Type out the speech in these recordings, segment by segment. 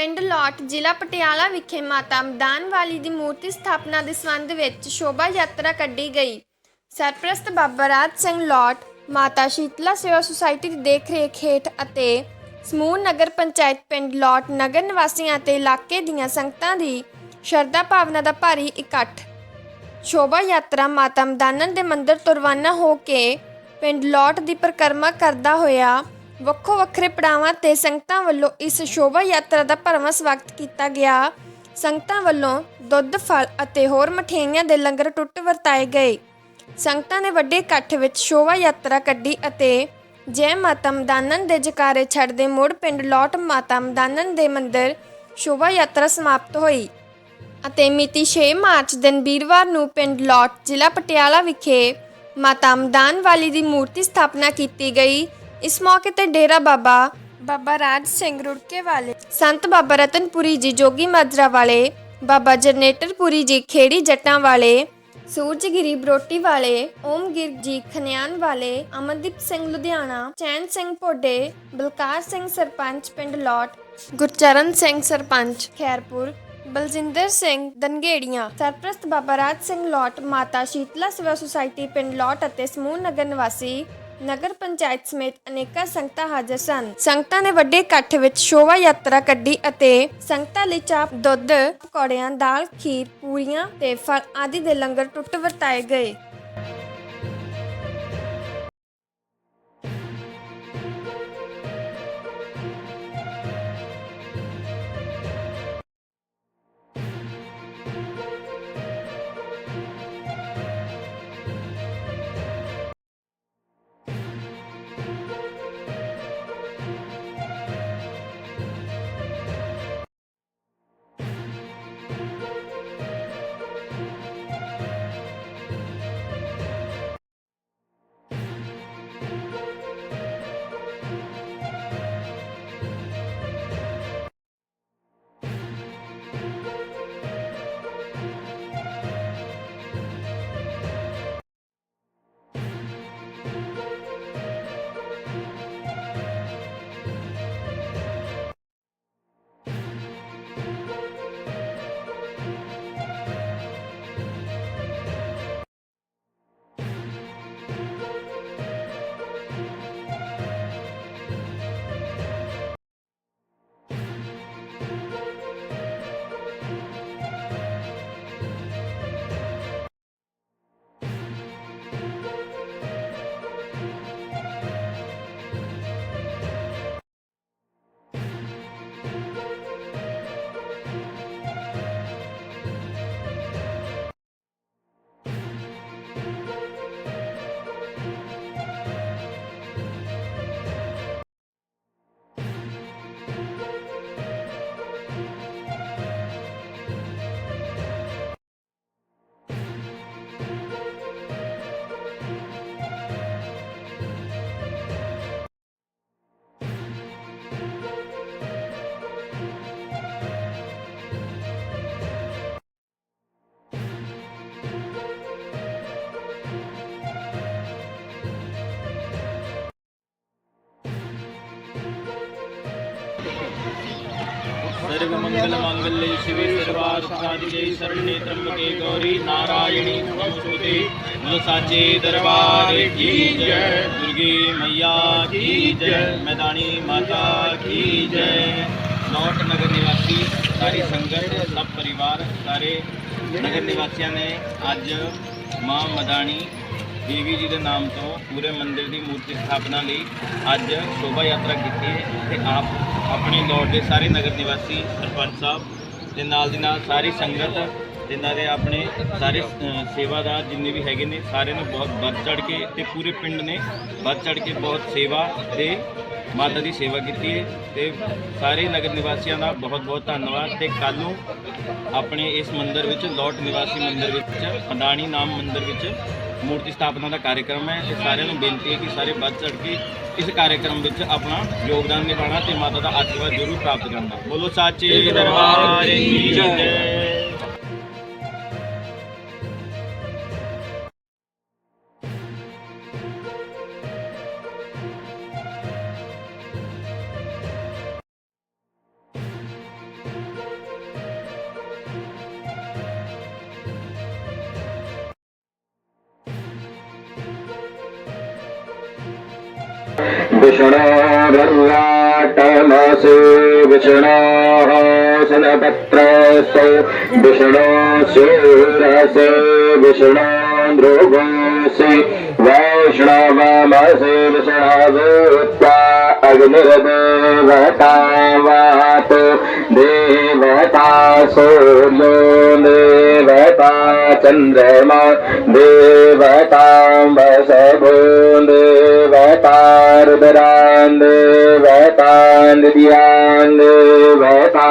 ਪਿੰਡ ਲੋਟ ਜ਼ਿਲ੍ਹਾ ਪਟਿਆਲਾ ਵਿਖੇ ਮਾਤਾ ਮਦਾਨ ਵਾਲੀ ਦੀ ਮੂਰਤੀ ਸਥਾਪਨਾ ਦੇ ਸੰਬੰਧ ਵਿੱਚ ਸ਼ੋਭਾ ਯਾਤਰਾ ਕੱਢੀ ਗਈ। ਸਰਪ੍ਰਸਤ ਬਾਬਾ ਰਾਜ ਸਿੰਘ ਲੋਟ, ਮਾਤਾ ਸ਼ੀਤਲਾ ਸੇਵਾ ਸੁਸਾਇਟੀ ਦੀ ਦੇਖਰੇਖ ਹੇਠ ਅਤੇ ਸਮੂਹ ਨਗਰ ਪੰਚਾਇਤ ਪਿੰਡ ਲੋਟ ਨਗਰ ਨਿਵਾਸੀਆਂ ਅਤੇ ਇਲਾਕੇ ਦੀਆਂ ਸੰਗਤਾਂ ਦੀ ਸ਼ਰਧਾ ਭਾਵਨਾ ਦਾ ਭਾਰੀ ਇਕੱਠ। ਸ਼ੋਭਾ ਯਾਤਰਾ ਮਾਤਾ ਮਦਾਨਨ ਦੇ ਮੰਦਿਰ ਤੋਂ ਰਵਾਨਾ ਹੋ ਕੇ ਪਿੰਡ ਲੋਟ ਦੀ ਪਰਿਕਰਮਾ ਕਰਦਾ ਹੋਇਆ ਵੱਖੋ ਵੱਖਰੇ ਪੜਾਵਾਂ ਤੇ ਸੰਗਤਾਂ ਵੱਲੋਂ ਇਸ ਸ਼ੋਭਾ ਯਾਤਰਾ ਦਾ ਭਰਵਾਂ ਸਵਾਗਤ ਕੀਤਾ ਗਿਆ। ਸੰਗਤਾਂ ਵੱਲੋਂ ਦੁੱਧ, ਫਲ ਅਤੇ ਹੋਰ ਮਠਿਆਈਆਂ ਦੇ ਲੰਗਰ ਟੁੱਟ ਵਰਤਾਏ ਗਏ। ਸੰਗਤਾਂ ਨੇ ਵੱਡੇ ਇਕੱਠ ਵਿੱਚ ਸ਼ੋਭਾ ਯਾਤਰਾ ਕੱਢੀ ਅਤੇ ਜੈ ਮਾਤਾ ਮਦਾਨਨ ਦੇ ਜਕਾਰੇ ਛੱਡਦੇ ਮੁੜ ਪਿੰਡ ਲੋਟ ਮਾਤਾ ਮਦਾਨਨ ਦੇ ਮੰਦਿਰ ਸ਼ੋਭਾ ਯਾਤਰਾ ਸਮਾਪਤ ਹੋਈ ਅਤੇ ਮਿਤੀ 6 ਮਾਰਚ ਦਿਨ ਵੀਰਵਾਰ ਨੂੰ ਪਿੰਡ ਲੋਟ ਜ਼ਿਲ੍ਹਾ ਪਟਿਆਲਾ ਵਿਖੇ ਮਾਤਾ ਮਦਾਨ ਵਾਲੀ ਦੀ ਮੂਰਤੀ ਸਥਾਪਨਾ ਕੀਤੀ ਗਈ। ਇਸ ਮੌਕੇ ਤੇ ਡੇਰਾ ਬਾਬਾ ਬਾਬਾ ਰਾਜ ਸਿੰਘ ਰੁੜਕੇ ਵਾਲੇ ਸੰਤ ਬਾਬਾ ਰਤਨਪੁਰੀ ਜੀ ਜੋਗੀ ਮਾਜਰਾ ਵਾਲੇ ਬਾਬਾ ਜਨਰੇਟਰਪੁਰੀ ਜੀ ਖੇੜੀ ਜੱਟਾਂ ਵਾਲੇ ਸੂਰਜਗਿਰੀ ਬਰੋਟੀ ਵਾਲੇ ਓਮਗਿਰ ਜੀ ਖਨਿਆਨ ਵਾਲੇ ਅਮਨਦੀਪ ਸਿੰਘ ਲੁਧਿਆਣਾ ਚੈਨ ਸਿੰਘ ਭੋਡੇ ਬਲਕਾਰ ਸਿੰਘ ਸਰਪੰਚ ਪਿੰਡ ਲੋਟ ਗੁਰਚਰਨ ਸਿੰਘ ਸਰਪੰਚ ਖੈਰਪੁਰ ਬਲਜਿੰਦਰ ਸਿੰਘ ਦਨਗੇੜੀਆਂ ਸਰਪ੍ਰਸਤ ਬਾਬਾ ਰਾਜ ਸਿੰਘ ਲੋਟ ਮਾਤਾ ਸ਼ੀਤਲਾ ਸੇਵਾ ਸੁਸਾਇਟੀ ਪਿੰਡ ਲੋਟ ਅਤੇ ਸਮੂਹ ਨਗਰ ਨਿਵਾਸੀ ਨਗਰ ਪੰਚਾਇਤ ਸਮੇਤ ਅਨੇਕਾਂ ਸੰਗਤਾਂ ਹਾਜ਼ਰ ਸਨ। ਸੰਗਤਾਂ ਨੇ ਵੱਡੇ ਇਕੱਠ ਵਿੱਚ ਸ਼ੋਭਾ ਯਾਤਰਾ ਕੱਢੀ ਅਤੇ ਸੰਗਤਾਂ ਲਈ ਚਾਪ ਦੁੱਧ, ਪਕੌੜਿਆਂ, ਦਾਲ, ਖੀਰ ਪੂਰੀਆਂ ਤੇ ਫਲ ਆਦਿ ਦੇ ਲੰਗਰ ਟੁੱਟ ਵਰਤਾਏ ਗਏ। सर्वमंगल मांगल्ये शिवे सर्वार्थसाधिके शरण्ये त्र्यंबके गौरी नारायणी नमोस्तुते बोलो साचे दरबार की जय दुर्गे मैया की जय मैदानी माता की जय नौट नगर निवासी सारी संगत सब परिवार सारे ਨਗਰ ਨਿਵਾਸੀਆਂ ਨੇ ਅੱਜ ਮਾਂ ਮਦਾਨੀ ਦੇਵੀ ਜੀ ਦੇ ਨਾਮ ਤੋਂ ਪੂਰੇ ਮੰਦਿਰ ਦੀ ਮੂਰਤੀ ਸਥਾਪਨਾ ਲਈ ਅੱਜ ਸ਼ੋਭਾ ਯਾਤਰਾ ਕੀਤੀ ਹੈ ਤੇ ਆਪ ਆਪਣੇ ਲੋਟ ਦੇ ਸਾਰੇ ਨਗਰ ਨਿਵਾਸੀ ਸਰਪੰਚ ਸਾਹਿਬ ਤੇ ਨਾਲ ਦੀ ਨਾਲ ਸਾਰੀ ਸੰਗਤ ਤੇ ਨਾਲੇ ਆਪਣੇ ਸਾਰੇ ਸੇਵਾਦਾਰ ਜਿੰਨੇ ਵੀ ਹੈਗੇ ਨੇ ਸਾਰੇ ਨੇ ਬਹੁਤ ਵੱਧ ਚੜ ਕੇ ਤੇ ਪੂਰੇ ਪਿੰਡ ਨੇ ਵੱਧ ਚੜ ਕੇ ਬਹੁਤ ਸੇਵਾ ਤੇ ਮਾਤਾ ਦੀ ਸੇਵਾ ਕੀਤੀ ਹੈ ਤੇ ਸਾਰੇ ਨਗਰ ਨਿਵਾਸੀਆਂ ਦਾ ਬਹੁਤ ਬਹੁਤ ਧੰਨਵਾਦ ਤੇ ਕੱਲ ਨੂੰ ਆਪਣੇ ਇਸ ਮੰਦਿਰ ਵਿੱਚ ਲੋਟ ਨਿਵਾਸੀ ਮੰਦਿਰ ਵਿੱਚ ਅਡਾਣੀ ਨਾਮ ਮੰਦਿਰ ਵਿੱਚ ਮੂਰਤੀ ਸਥਾਪਨਾ ਦਾ ਕਾਰਜਕ੍ਰਮ ਹੈ। ਇਹ ਸਾਰਿਆਂ ਨੂੰ ਬੇਨਤੀ ਹੈ ਕਿ ਸਾਰੇ ਵੱਧ ਚੜ ਕੇ ਇਸ ਕਾਰਜਕ੍ਰਮ ਵਿੱਚ ਆਪਣਾ ਯੋਗਦਾਨ ਨਿਭਾਉਣਾ ਤੇ ਮਾਤਾ ਦਾ ਆਸ਼ੀਰਵਾਦ ਜ਼ਰੂਰ ਪ੍ਰਾਪਤ ਕਰਨਾ। ਬੋਲੋ ਸਾਚੇ ਦਰਬਾਰ ਕੀ ਜੈ। विष्णोर्वाटमसि विष्णोः सनपत्रस्य विष्णो शिरसि विष्णो ध्रुवसि वैष्णवमसि विष्णवूत्वा अग्निर्देवता वातु देवता सूर्यो देवता चन्द्रमा देवतां वसभो देवता रुद्रान् देवता निद्यान् देवता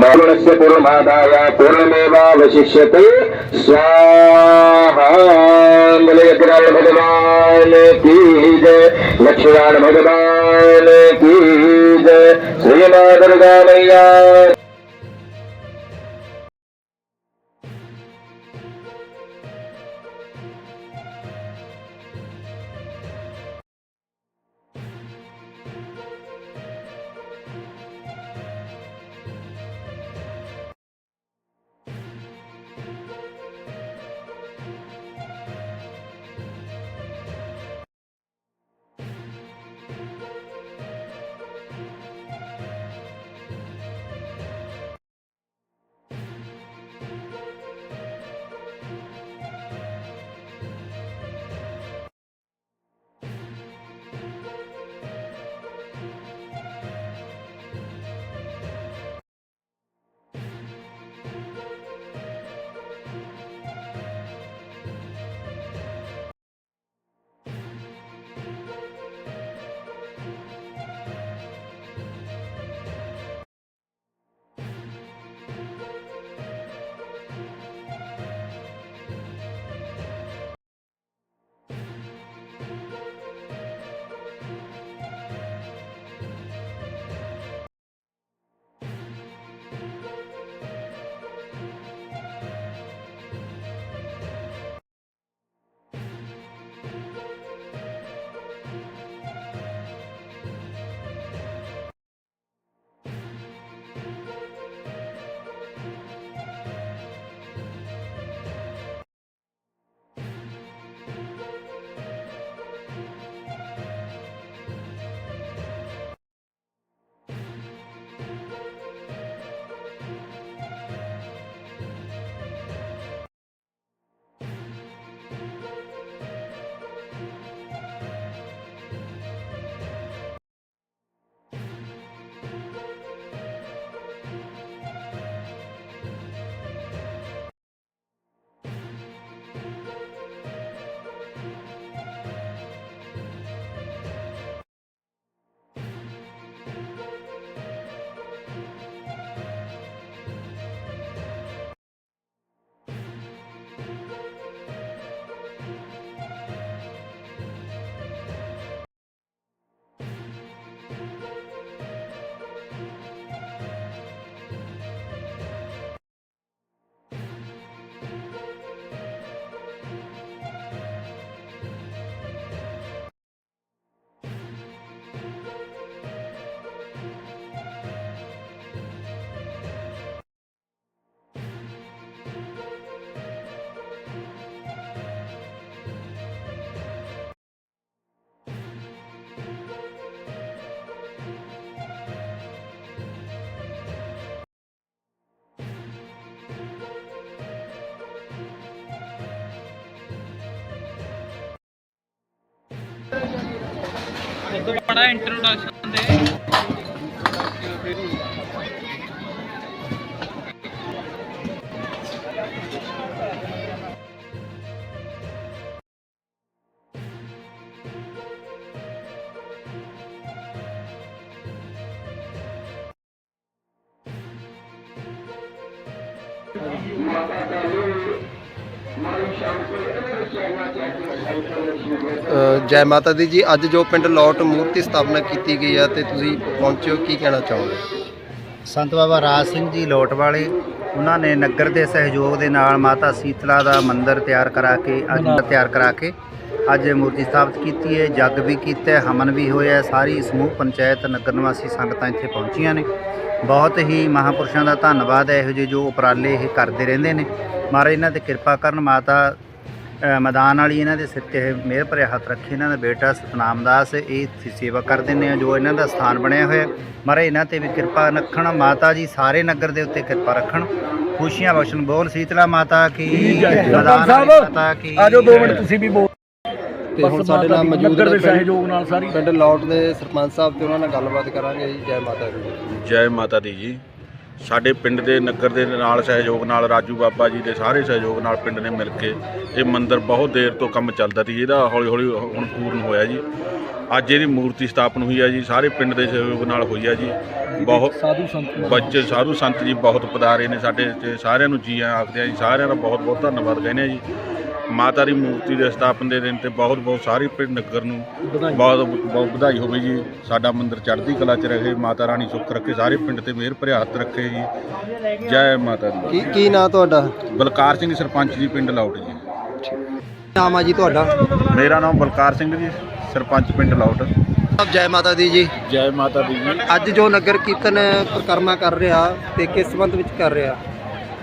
मरुणस्य पूर्वमादाय पूर्णमेवावशिष्यते स्वाहा मलयग्राल भगवान की जय लक्ष्मण भगवान की जय श्री मां दुर्गा मैया ਬੜਾ ਇੰਟਰੋਡਕਸ਼ਨ ਦੇ ਅ, ਜੈ ਮਾਤਾ ਦੀ ਜੀ ਅੱਜ ਜੋ ਪਿੰਡ ਲੋਟ ਮੂਰਤੀ ਸਥਾਪਨਾ ਕੀਤੀ ਗਈ ਹੈ ਤੇ ਤੁਸੀਂ ਪਹੁੰਚੇ ਹੋ ਕੀ ਕਹਿਣਾ ਚਾਹੋਗੇ ਸੰਤ ਬਾਬਾ ਰਾਜ ਸਿੰਘ ਜੀ ਲੋਟ ਵਾਲੇ ਉਹਨਾਂ ਨੇ ਨਗਰ ਦੇ ਸਹਿਯੋਗ ਦੇ ਨਾਲ ਮਾਤਾ ਸੀਤਲਾ ਦਾ ਮੰਦਿਰ ਤਿਆਰ ਕਰਾ ਕੇ ਅੱਜ ਤਿਆਰ ਕਰਾ ਕੇ ਅੱਜ ਮੂਰਤੀ ਸਥਾਪਿਤ ਕੀਤੀ ਹੈ ਜੱਗ ਵੀ ਕੀਤਾ ਹੈ, ਹਵਨ ਵੀ ਹੋਇਆ ਹੈ। ਸਾਰੀ ਸਮੂਹ ਪੰਚਾਇਤ ਨਗਰ ਨਿਵਾਸੀ ਸੰਗਤਾਂ ਇੱਥੇ ਪਹੁੰਚੀਆਂ ਨੇ ਬਹੁਤ ਹੀ ਮਹਾਪੁਰਸ਼ਾਂ ਦਾ ਧੰਨਵਾਦ ਹੈ ਇਹੋ ਜਿਹੇ ਜੋ ਉਪਰਾਲੇ ਇਹ ਕਰਦੇ ਰਹਿੰਦੇ ਨੇ। ਮਹਾਰਾਜ ਇਹਨਾਂ ਤੇ ਕਿਰਪਾ ਕਰਨ ਮਾਤਾ ਮੈਦਾਨ ਵਾਲੀ ਇਹਨਾਂ ਦੇ ਸਿਰ ਤੇ ਮਿਹਰ ਭਰਿਆ ਹੱਥ ਰੱਖੇ ਇਹਨਾਂ ਦਾ ਬੇਟਾ ਸਤਨਾਮ ਦਾਸ ਇਹ ਇੱਥੇ ਸੇਵਾ ਕਰਦੇ ਨੇ ਜੋ ਇਹਨਾਂ ਦਾ ਸਥਾਨ ਬਣਿਆ ਹੋਇਆ। ਮਹਾਰਾਜ ਇਹਨਾਂ ਤੇ ਵੀ ਕਿਰਪਾ ਰੱਖਣ ਮਾਤਾ ਜੀ ਸਾਰੇ ਨਗਰ ਦੇ ਉੱਤੇ ਕਿਰਪਾ ਰੱਖਣ। ਖੁਸ਼ੀਆਂ ਬਖਸ਼ਣ ਬੋਲ ਸੀਤਲਾ ਮਾਤਾ ਕੀ ਮੈਦਾਨ ਵਾਲੀ ਮਾਤਾ ਕੀ। ਆਜੋ 2 ਮਿੰਟ ਤੁਸੀਂ ਵੀ ਬੋਲ। ਤੇ ਹੁਣ ਸਾਡੇ ਨਾਲ ਮੌਜੂਦ ਨਗਰ ਦੇ ਨੇ ਸਹਿਯੋਗ ਨਾਲ ਸਾਰੀ। ਪਿੰਡ ਲੌਟ ਦੇ ਸਰਪੰਚ ਸਾਹਿਬ ਤੇ ਉਹਨਾਂ ਨਾਲ ਗੱਲਬਾਤ ਕਰਾਂਗੇ ਜੀ। ਜੈ ਮਾਤਾ ਦੀ। ਜੈ ਮਾਤਾ ਦੀ ਜੀ। ਸਾਡੇ ਪਿੰਡ ਦੇ ਨਗਰ ਦੇ ਨਾਲ ਸਹਿਯੋਗ ਨਾਲ ਰਾਜੂ ਬਾਬਾ ਜੀ ਦੇ ਸਾਰੇ ਸਹਿਯੋਗ ਨਾਲ ਪਿੰਡ ਨੇ ਮਿਲ ਕੇ ਇਹ ਮੰਦਿਰ ਬਹੁਤ ਦੇਰ ਤੋਂ ਕੰਮ ਚੱਲਦਾ ਸੀ। ਇਹਦਾ ਹੌਲੀ ਹੌਲੀ ਹੁਣ ਪੂਰਨ ਹੋਇਆ ਜੀ। ਅੱਜ ਇਹਦੀ ਮੂਰਤੀ ਸਥਾਪਨ ਹੋਈ ਹੈ ਜੀ। ਸਾਰੇ ਪਿੰਡ ਦੇ ਸਹਿਯੋਗ ਨਾਲ ਹੋਈ ਹੈ ਜੀ। ਬਹੁਤ ਸਾਧੂ ਸੰਤ ਬੱਚੇ ਸਾਧੂ ਸੰਤ ਜੀ ਬਹੁਤ ਪਧਾਰੇ ਨੇ ਸਾਡੇ ਤੇ ਸਾਰਿਆਂ ਨੂੰ ਜੀ ਆਖਦੇ ਆ ਜੀ। ਸਾਰਿਆਂ ਦਾ ਬਹੁਤ ਬਹੁਤ ਧੰਨਵਾਦ ਕਹਿੰਦੇ ਆ ਜੀ। ਮਾਤਾ ਦੀ ਮੂਰਤੀ ਦੇ ਸਥਾਪਨ ਦੇ ਦਿਨ ਤੇ ਬਹੁਤ ਬਹੁਤ ਸਾਰੇ ਪਿੰਡ ਨਗਰ ਨੂੰ ਬਹੁਤ ਬਹੁਤ ਵਧਾਈ ਹੋਵੇ ਜੀ। ਸਾਡਾ ਮੰਦਿਰ ਚੜ੍ਹਦੀ ਕਲਾ 'ਚ ਰਹੇ ਮਾਤਾ ਰਾਣੀ ਸੁੱਖ ਰੱਖੇ ਸਾਰੇ ਪਿੰਡ ਤੇ ਮਿਹਰ ਭਰਿਆ ਹੱਥ ਰੱਖੇ ਜੀ। ਜੈ ਮਾਤਾ ਦੀ। ਕੀ ਕੀ ਨਾਂ ਤੁਹਾਡਾ? ਬਲਕਾਰ ਸਿੰਘ ਸਰਪੰਚ ਜੀ ਪਿੰਡ ਲੌਟ ਜੀ। ਨਾਮ ਆ ਜੀ ਤੁਹਾਡਾ? ਮੇਰਾ ਨਾਮ ਬਲਕਾਰ ਸਿੰਘ ਜੀ ਸਰਪੰਚ ਪਿੰਡ ਲੌਟ ਜੈ ਮਾਤਾ ਦੀ ਜੀ। ਜੈ ਮਾਤਾ ਦੀ ਜੀ। ਅੱਜ ਜੋ ਨਗਰ ਕੀਰਤਨ ਪ੍ਰਕਰਮਾ ਕਰ ਰਿਹਾ ਤੇ ਕਿਸ ਸੰਬੰਧ ਵਿੱਚ ਕਰ ਰਿਹਾ?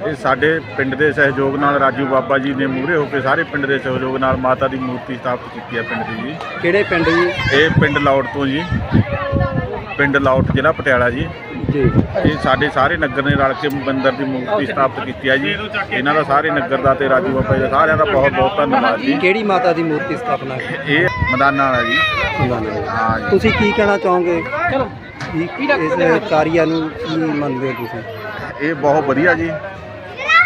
ਇਹ ਸਾਡੇ ਪਿੰਡ ਦੇ ਸਹਿਯੋਗ ਨਾਲ ਰਾਜੂ ਬਾਬਾ ਜੀ ਨੇ ਮੂਹਰੇ ਹੋ ਕੇ ਸਾਰੇ ਪਿੰਡ ਦੇ ਸਹਿਯੋਗ ਨਾਲ ਮਾਤਾ ਦੀ ਮੂਰਤੀ ਸਥਾਪਿਤ ਕੀਤੀ ਹੈ ਪਿੰਡ ਦੀ ਜੀ। ਕਿਹੜੇ ਪਿੰਡ ਜੀ? ਇਹ ਪਿੰਡ ਲੌਟ ਤੋਂ ਜੀ। ਪਿੰਡ ਲੌਟ ਜ਼ਿਲ੍ਹਾ ਪਟਿਆਲਾ ਜੀ। ਜੀ। ਇਹ ਸਾਡੇ ਸਾਰੇ ਨਗਰ ਨੇ ਰਲ ਕੇ ਮੰਦਿਰ ਦੀ ਮੂਰਤੀ ਸਥਾਪਿਤ ਕੀਤੀ ਹੈ ਜੀ। ਇਹਨਾਂ ਦਾ ਸਾਰੇ ਨਗਰ ਦਾ ਤੇ ਰਾਜੂ ਬਾਬਾ ਜੀ ਦਾ ਸਾਰਿਆਂ ਦਾ ਬਹੁਤ ਬਹੁਤ ਧੰਨਵਾਦ ਜੀ। ਕਿਹੜੀ ਮਾਤਾ ਦੀ ਮੂਰਤੀ ਸਥਾਪਨਾ? ਕੀਤੀ ਇਹ ਮੈਦਾਨਾਂ ਵਾਲਾ ਜੀ। ਹਾਂ ਜੀ। ਤੁਸੀਂ ਕੀ ਕਹਿਣਾ ਚਾਹੋਗੇ? ਚਲੋ। ਇਸ ਕਾਰਿਆ ਨੂੰ ਕੀ ਮੰਨਦੇ ਹੋ ਤੁਸੀਂ? ਇਹ ਬਹੁਤ ਵਧੀਆ ਜੀ।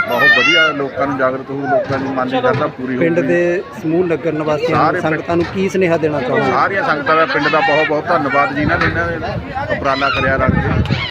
ਬਹੁਤ ਵਧੀਆ ਲੋਕਾਂ ਨੂੰ ਜਾਗਰਤ ਹੋ ਲੋਕਾਂ ਦੀ ਮਨ ਦੀ ਕਰਦਾ ਪੂਰੀ ਹੋ ਪਿੰਡ ਦੇ ਸਮੂਹ ਨਗਰ ਨਿਵਾਸੀਆਂ ਸਾਰੇ ਨੂੰ ਪਿੰਡ- ਸੰਗਤਾਂ ਨੂੰ ਕੀ ਸੁਨੇਹਾ ਦੇਣਾ ਚਾਹੋਗੇ? ਸਾਰੀਆਂ ਸੰਗਤਾਂ ਦਾ ਪਿੰਡ ਦਾ ਬਹੁਤ ਬਹੁਤ ਧੰਨਵਾਦ ਜੀ ਇਹਨਾਂ ਨੇ ਇਹਨਾਂ ਨੇ ਉਪਰਾਲਾ ਕਰਿਆ ਰਲ ਕੇ।